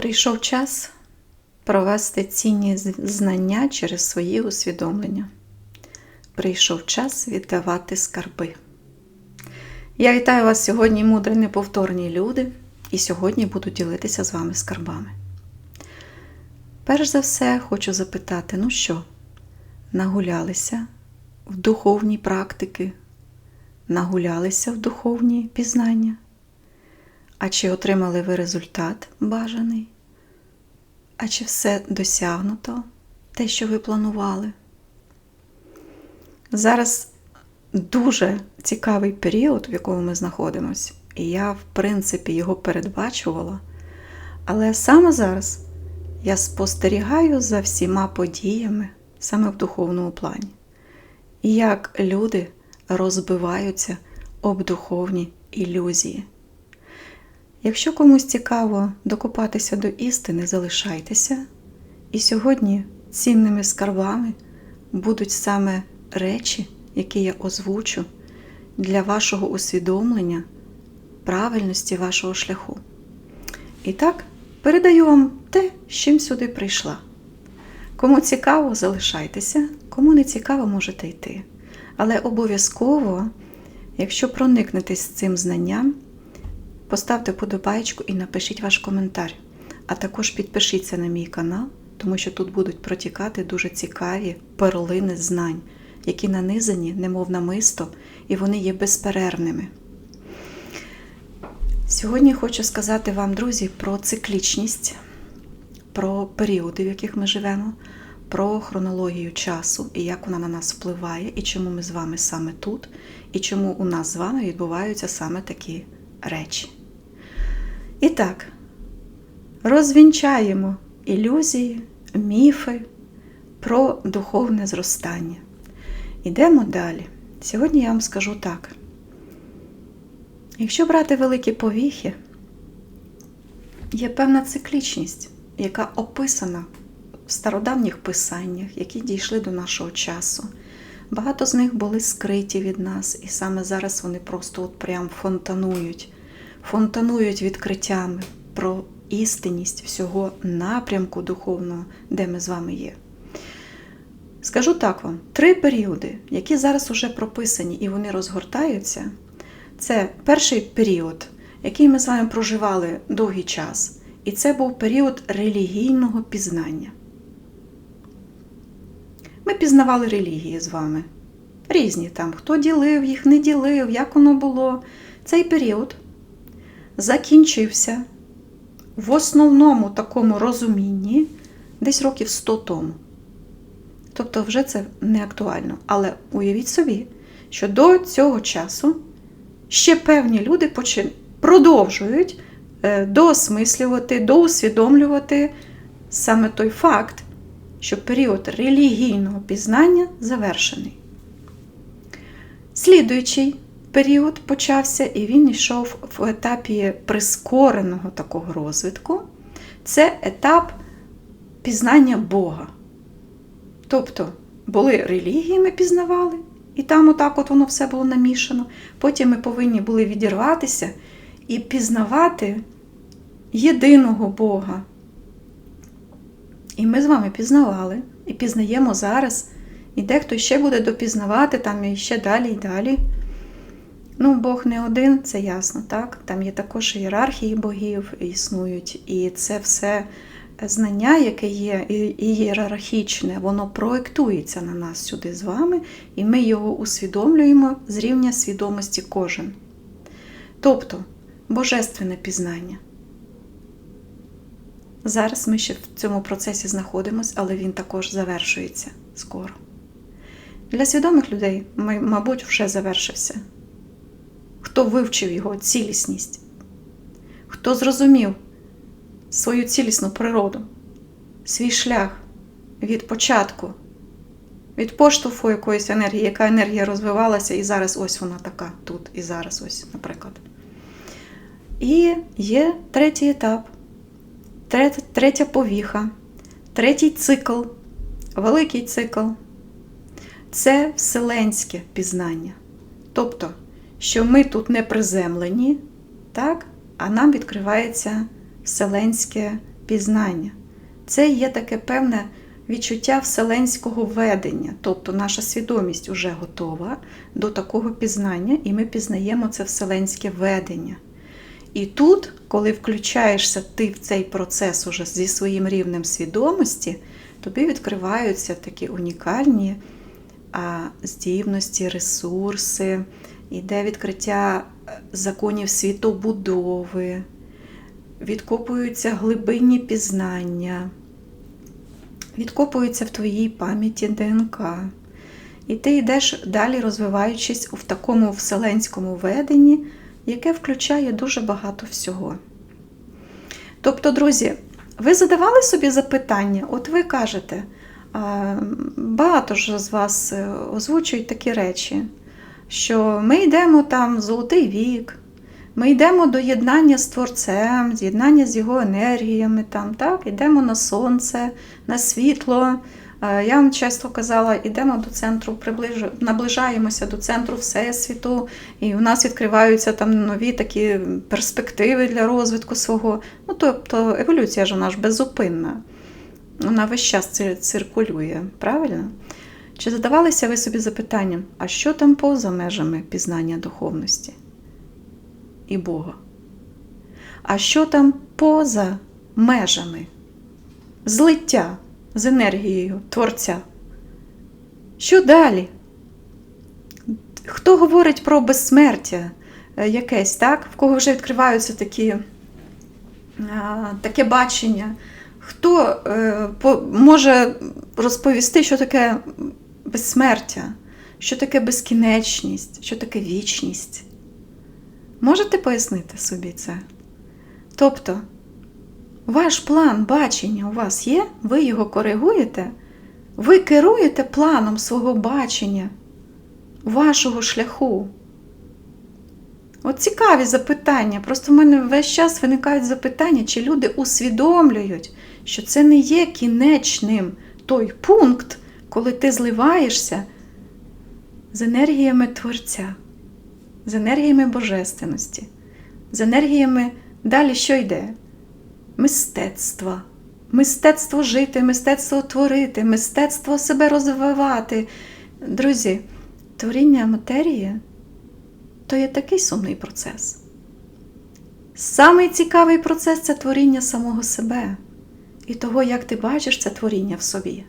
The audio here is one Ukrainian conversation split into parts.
Прийшов час провести цінні знання через свої усвідомлення. Прийшов час віддавати скарби. Я вітаю вас сьогодні, мудрі неповторні люди, і сьогодні буду ділитися з вами скарбами. Перш за все, хочу запитати: ну що, нагулялися в духовні практики, нагулялися в духовні пізнання? А чи отримали ви результат бажаний? А чи все досягнуто, те, що ви планували? Зараз дуже цікавий період, в якому ми знаходимося, і я, в принципі, його передбачувала. Але саме зараз я спостерігаю за всіма подіями саме в духовному плані. Як люди розбиваються об духовні ілюзії. Якщо комусь цікаво докопатися до істини, залишайтеся. І сьогодні цінними скарбами будуть саме речі, які я озвучу для вашого усвідомлення правильності вашого шляху. І так, передаю вам те, з чим сюди прийшла. Кому цікаво, залишайтеся, кому не цікаво, можете йти. Але обов'язково, якщо проникнетесь цим знанням, Поставте подобайку і напишіть ваш коментар. А також підпишіться на мій канал, тому що тут будуть протікати дуже цікаві перлини знань, які нанизані, немов намисто, і вони є безперервними. Сьогодні хочу сказати вам, друзі, про циклічність, про періоди, в яких ми живемо, про хронологію часу і як вона на нас впливає, і чому ми з вами саме тут, і чому у нас з вами відбуваються саме такі речі. І так, розвінчаємо ілюзії, міфи про духовне зростання. Ідемо далі. Сьогодні я вам скажу так. Якщо брати великі повіхи, є певна циклічність, яка описана в стародавніх писаннях, які дійшли до нашого часу. Багато з них були скриті від нас, і саме зараз вони просто от прям фонтанують, фонтанують відкриттями про істинність всього напрямку духовного, де ми з вами є. Скажу так вам: три періоди, які зараз уже прописані і вони розгортаються. Це перший період, який ми з вами проживали довгий час, і це був період релігійного пізнання. Ми пізнавали релігії з вами. Різні там, хто ділив їх, не ділив, як воно було. Цей період закінчився в основному такому розумінні десь років 100 тому. Тобто вже це не актуально. Але уявіть собі, що до цього часу ще певні люди почи- продовжують е, доосмислювати, доусвідомлювати саме той факт, що період релігійного пізнання завершений. Слідуючий період почався, і він йшов в етапі прискореного такого розвитку. Це етап пізнання Бога. Тобто були релігії, ми пізнавали, і там отак от воно все було намішано. Потім ми повинні були відірватися і пізнавати єдиного Бога. І ми з вами пізнавали і пізнаємо зараз. І дехто ще буде допізнавати там і ще далі і далі. Ну, Бог не один, це ясно, так? Там є також ієрархії богів існують, і це все знання, яке є ієрархічне, воно проєктується на нас сюди з вами, і ми його усвідомлюємо з рівня свідомості кожен. Тобто божественне пізнання. Зараз ми ще в цьому процесі знаходимося, але він також завершується скоро. Для свідомих людей, мабуть, вже завершився. Хто вивчив його цілісність, хто зрозумів свою цілісну природу, свій шлях від початку, від поштовху якоїсь енергії, яка енергія розвивалася, і зараз ось вона така тут, і зараз ось, наприклад. І є третій етап, третя, повіха, третій цикл, великий цикл це вселенське пізнання. Тобто, що ми тут не приземлені, так? а нам відкривається вселенське пізнання. Це є таке певне відчуття вселенського ведення, тобто наша свідомість вже готова до такого пізнання, і ми пізнаємо це вселенське ведення. І тут, коли включаєшся ти в цей процес уже зі своїм рівнем свідомості, тобі відкриваються такі унікальні здібності, ресурси, іде відкриття е, законів світобудови, відкопуються глибинні пізнання, відкопуються в твоїй пам'яті ДНК. І ти йдеш далі, розвиваючись в такому вселенському веденні, яке включає дуже багато всього. Тобто, друзі, ви задавали собі запитання, от ви кажете, багато ж з вас е, озвучують такі речі, що ми йдемо там в золотий вік, ми йдемо до єднання з Творцем, з'єднання з його енергіями, там, так? йдемо на сонце, на світло. Я вам часто казала, йдемо до центру, наближаємося до центру Всесвіту, і у нас відкриваються там нові такі перспективи для розвитку свого. Ну, тобто еволюція ж вона ж безупинна. Вона весь час циркулює, правильно? Чи задавалися ви собі запитанням, а що там поза межами пізнання духовності і Бога? А що там поза межами злиття з енергією Творця? Що далі? Хто говорить про безсмертя е, якесь, так? В кого вже відкриваються такі, таке бачення? Хто е, може розповісти, що таке безсмертя, що таке безкінечність, що таке вічність? Можете пояснити собі це? Тобто, ваш план бачення у вас є, ви його коригуєте, ви керуєте планом свого бачення, вашого шляху. От цікаві запитання. Просто в мене весь час виникають запитання, чи люди усвідомлюють, що це не є кінечним той пункт, коли ти зливаєшся з енергіями Творця, з енергіями Божественності, з енергіями далі що йде? Мистецтва. Мистецтво жити, мистецтво творити, мистецтво себе розвивати. Друзі, творіння матерії то є такий сумний процес. Самий цікавий процес це творіння самого себе і того, як ти бачиш це творіння в собі,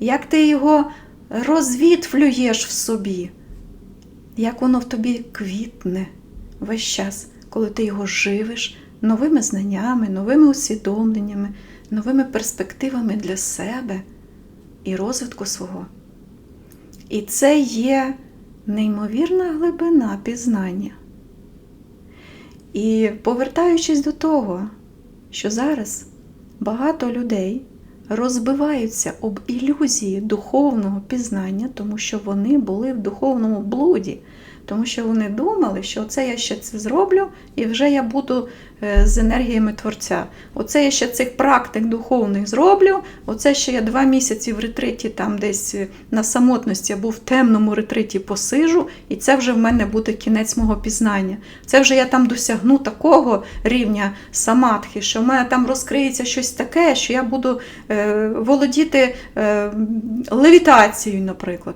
як ти його розвітвлюєш в собі, як воно в тобі квітне весь час, коли ти його живиш новими знаннями, новими усвідомленнями, новими перспективами для себе і розвитку свого. І це є неймовірна глибина пізнання. І повертаючись до того, що зараз багато людей розбиваються об ілюзії духовного пізнання, тому що вони були в духовному блуді, тому що вони думали, що оце я ще це зроблю, і вже я буду е, з енергіями Творця. Оце я ще цих практик духовних зроблю, оце ще я два місяці в ретриті, там десь е, на самотності або в темному ретриті посижу, і це вже в мене буде кінець мого пізнання. Це вже я там досягну такого рівня самадхи, що в мене там розкриється щось таке, що я буду е, володіти левітацією, наприклад.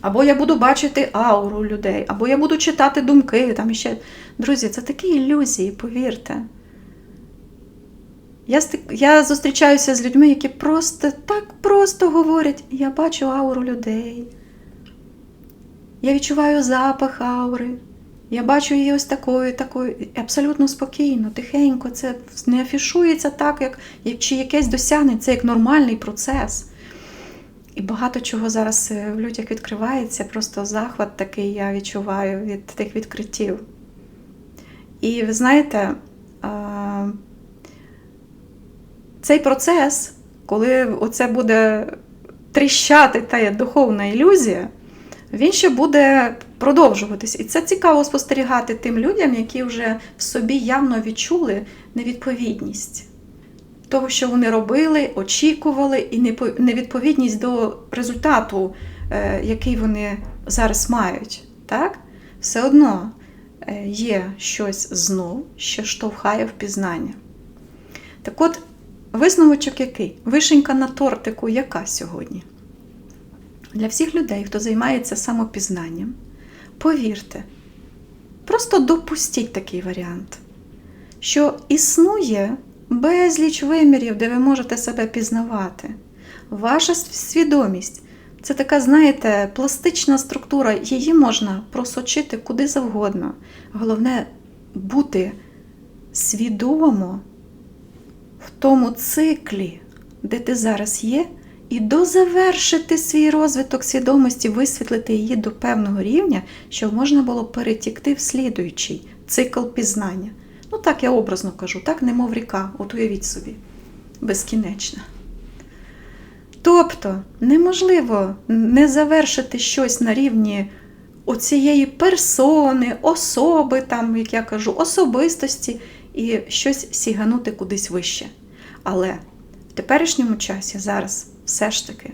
Або я буду бачити ауру людей, або я буду читати думки. Там іще... Друзі, це такі ілюзії, повірте. Я, я зустрічаюся з людьми, які просто так просто говорять: я бачу ауру людей. Я відчуваю запах аури. Я бачу її ось такою, такою, абсолютно спокійно, тихенько. Це не афішується так, як, як чи якесь досягнення, це як нормальний процес. І багато чого зараз е, в людях відкривається, просто захват такий я відчуваю від тих відкриттів. І ви знаєте, цей процес, коли оце буде тріщати та духовна ілюзія, він ще буде продовжуватись. І це цікаво спостерігати тим людям, які вже в собі явно відчули невідповідність того, що вони робили, очікували, і невідповідність до результату, е, який вони зараз мають. Так? Все одно є щось знов, що штовхає в пізнання. Так от, висновочок який? Вишенька на тортику яка сьогодні? Для всіх людей, хто займається самопізнанням, повірте, просто допустіть такий варіант, що існує безліч вимірів, де ви можете себе пізнавати. Ваша свідомість це така, знаєте, пластична структура, її можна просочити куди завгодно. Головне бути свідомо в тому циклі, де ти зараз є, і дозавершити свій розвиток свідомості, висвітлити її до певного рівня, щоб можна було перетікти в слідуючий цикл пізнання. Ну, так я образно кажу, так, немов ріка, от уявіть собі, безкінечна. Тобто неможливо не завершити щось на рівні оцієї персони, особи, там, як я кажу, особистості і щось сіганути кудись вище. Але в теперішньому часі зараз все ж таки,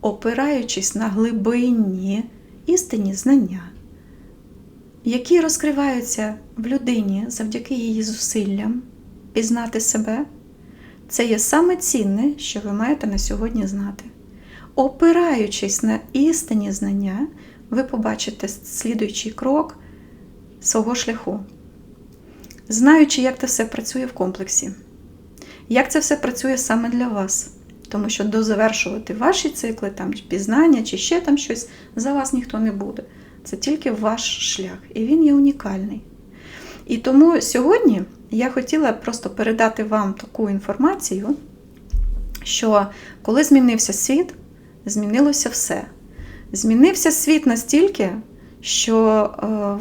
опираючись на глибинні істинні знання, які розкриваються в людині завдяки її зусиллям пізнати себе. Це є саме цінне, що ви маєте на сьогодні знати. Опираючись на істинні знання, ви побачите слідуючий крок свого шляху. Знаючи, як це все працює в комплексі, як це все працює саме для вас. Тому що дозавершувати ваші цикли, там, пізнання чи ще там щось, за вас ніхто не буде. Це тільки ваш шлях, і він є унікальний. І тому сьогодні я хотіла просто передати вам таку інформацію, що коли змінився світ, змінилося все. Змінився світ настільки, що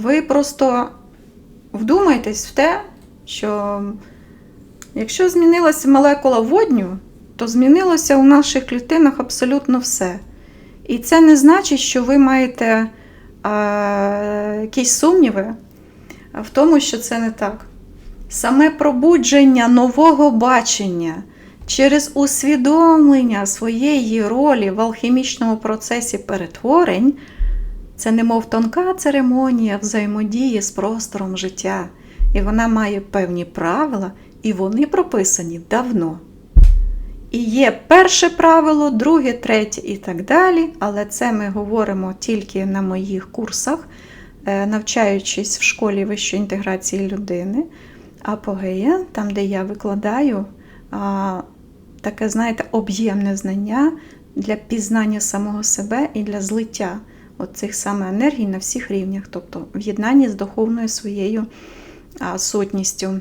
ви просто вдумайтесь в те, що якщо змінилася молекула водню, то змінилося у наших клітинах абсолютно все. І це не значить, що ви маєте якісь сумніви в тому, що це не так. Саме пробудження нового бачення через усвідомлення своєї ролі в алхімічному процесі перетворень це немов тонка церемонія взаємодії з простором життя. І вона має певні правила, і вони прописані давно. І є перше правило, друге, третє і так далі. Але це ми говоримо тільки на моїх курсах, е, навчаючись в школі вищої інтеграції людини. Апогея, там, де я викладаю таке, знаєте, об'ємне знання для пізнання самого себе і для злиття цих саме енергій на всіх рівнях, тобто в єднанні з духовною своєю сутністю.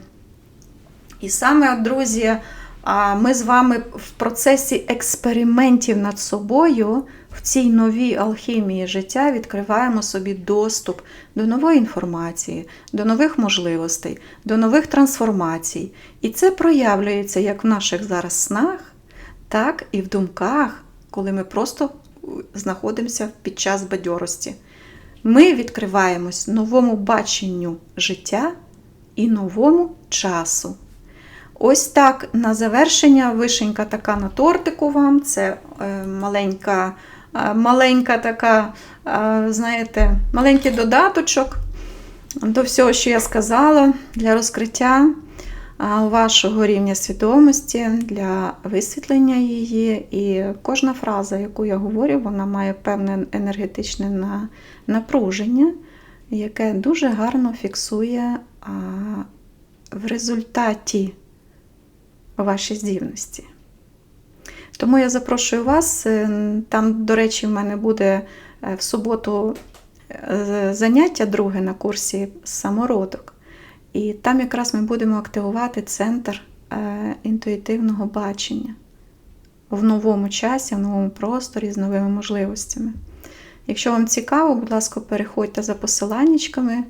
І саме, друзі, ми з вами в процесі експериментів над собою в цій новій алхімії життя відкриваємо собі доступ до нової інформації, до нових можливостей, до нових трансформацій. І це проявлюється як в наших зараз снах, так і в думках, коли ми просто знаходимося під час бадьорості. Ми відкриваємось новому баченню життя і новому часу. Ось так на завершення вишенька така на тортику вам. Це е, маленька е, маленька така, е, знаєте, маленький додаточок до всього, що я сказала, для розкриття вашого рівня свідомості, для висвітлення її. І кожна фраза, яку я говорю, вона має певне енергетичне напруження, яке дуже гарно фіксує в результаті ваші здібності. Тому я запрошую вас. Е, там, до речі, в мене буде е, в суботу е, заняття друге на курсі самородок. І там якраз ми будемо активувати центр інтуїтивного бачення в новому часі, в новому просторі з новими можливостями. Якщо вам цікаво, будь ласка, переходьте за посиланнячками,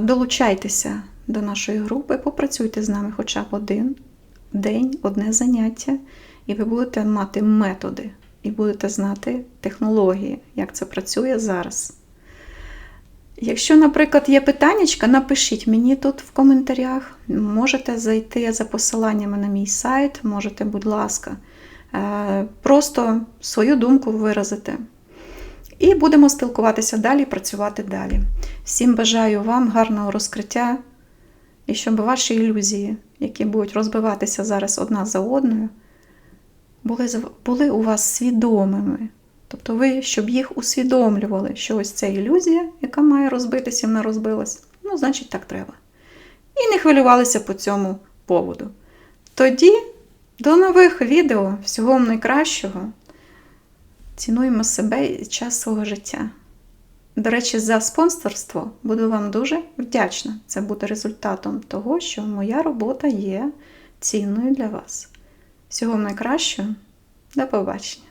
долучайтеся до нашої групи, попрацюйте з нами хоча б один день, одне заняття, і ви будете мати методи, і будете знати технології, як це працює зараз. Якщо, наприклад, є питання, напишіть мені тут в коментарях. Можете зайти за посиланнями на мій сайт, можете, будь ласка, е, просто свою думку виразити. І будемо спілкуватися далі, працювати далі. Всім бажаю вам гарного розкриття І щоб ваші ілюзії, які будуть розбиватися зараз одна за одною, були, були у вас свідомими. Тобто ви, щоб їх усвідомлювали, що ось ця ілюзія, яка має розбитися, вона розбилась, ну, значить, так треба. І не хвилювалися по цьому поводу. Тоді до нових відео. Всього вам найкращого. Цінуємо себе і час свого життя. До речі, за спонсорство буду вам дуже вдячна. Це буде результатом того, що моя робота є цінною для вас. Всього найкращого. До побачення.